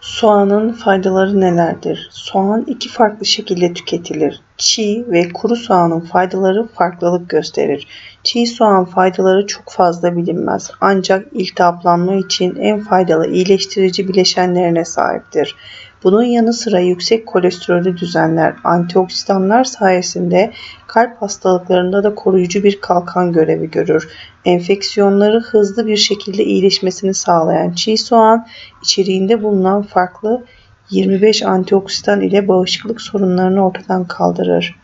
Soğanın faydaları nelerdir? Soğan iki farklı şekilde tüketilir. Çiğ ve kuru soğanın faydaları farklılık gösterir. Çiğ soğan faydaları çok fazla bilinmez. Ancak iltihaplanma için en faydalı iyileştirici bileşenlerine sahiptir. Bunun yanı sıra yüksek kolesterolü düzenler, antioksidanlar sayesinde kalp hastalıklarında da koruyucu bir kalkan görevi görür. Enfeksiyonları hızlı bir şekilde iyileşmesini sağlayan çiğ soğan, içeriğinde bulunan farklı 25 antioksidan ile bağışıklık sorunlarını ortadan kaldırır.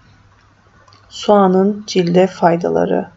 Soğanın cilde faydaları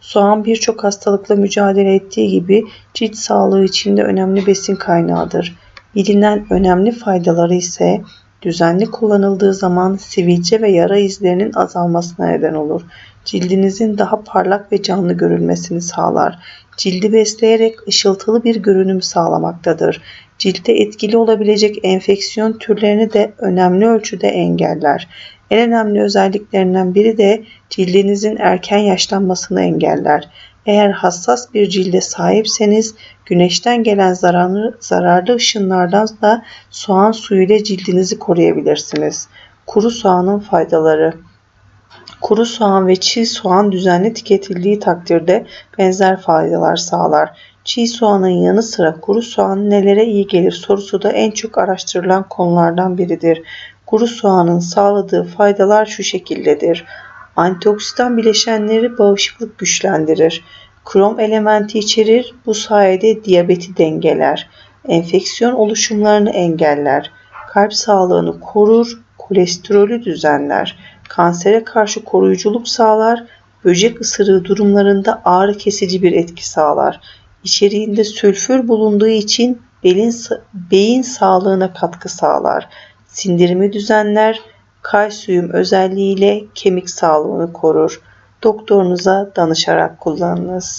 Soğan birçok hastalıkla mücadele ettiği gibi cilt sağlığı için de önemli besin kaynağıdır. Bilinen önemli faydaları ise düzenli kullanıldığı zaman sivilce ve yara izlerinin azalmasına neden olur. Cildinizin daha parlak ve canlı görülmesini sağlar. Cildi besleyerek ışıltılı bir görünüm sağlamaktadır. Ciltte etkili olabilecek enfeksiyon türlerini de önemli ölçüde engeller. En önemli özelliklerinden biri de cildinizin erken yaşlanmasını engeller. Eğer hassas bir cilde sahipseniz güneşten gelen zararlı, zararlı ışınlardan da soğan suyu ile cildinizi koruyabilirsiniz. Kuru soğanın faydaları Kuru soğan ve çiğ soğan düzenli tüketildiği takdirde benzer faydalar sağlar. Çiğ soğanın yanı sıra kuru soğan nelere iyi gelir sorusu da en çok araştırılan konulardan biridir. Kuru soğanın sağladığı faydalar şu şekildedir. Antioksidan bileşenleri bağışıklık güçlendirir. Krom elementi içerir. Bu sayede diyabeti dengeler. Enfeksiyon oluşumlarını engeller. Kalp sağlığını korur. Kolesterolü düzenler. Kansere karşı koruyuculuk sağlar. Böcek ısırığı durumlarında ağrı kesici bir etki sağlar. İçeriğinde sülfür bulunduğu için belin, beyin sağlığına katkı sağlar. Sindirimi düzenler. Kalsiyum özelliğiyle kemik sağlığını korur. Doktorunuza danışarak kullanınız.